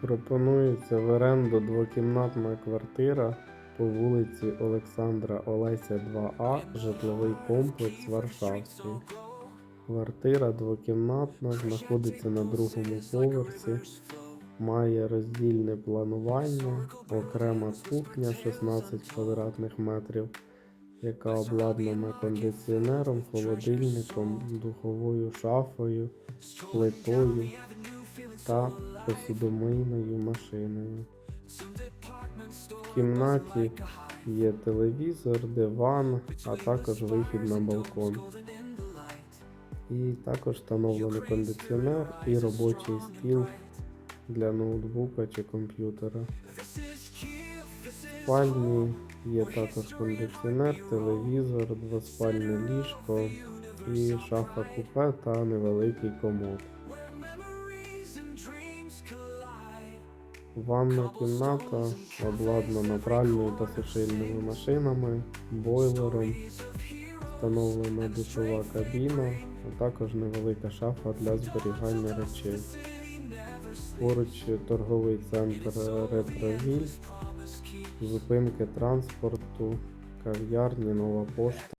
Пропонується в оренду двокімнатна квартира по вулиці Олександра Олеся 2А, житловий комплекс Варшавський. Квартира двокімнатна, знаходиться на другому поверсі, має роздільне планування, окрема кухня 16 квадратних метрів, яка обладнана кондиціонером, холодильником, духовою шафою, плитою та посудомийною машиною. В кімнаті є телевізор, диван, а також вихід на балкон. І також встановлений кондиціонер і робочий стіл для ноутбука чи комп'ютера. В спальні є також кондиціонер, телевізор, двоспальне ліжко і шафа купе та невеликий комод. Ванна кімната обладнана пральною та сушильними машинами, бойлером, встановлена душова кабіна, а також невелика шафа для зберігання речей. Поруч торговий центр Ретровіль, зупинки транспорту, кав'ярні, нова пошта.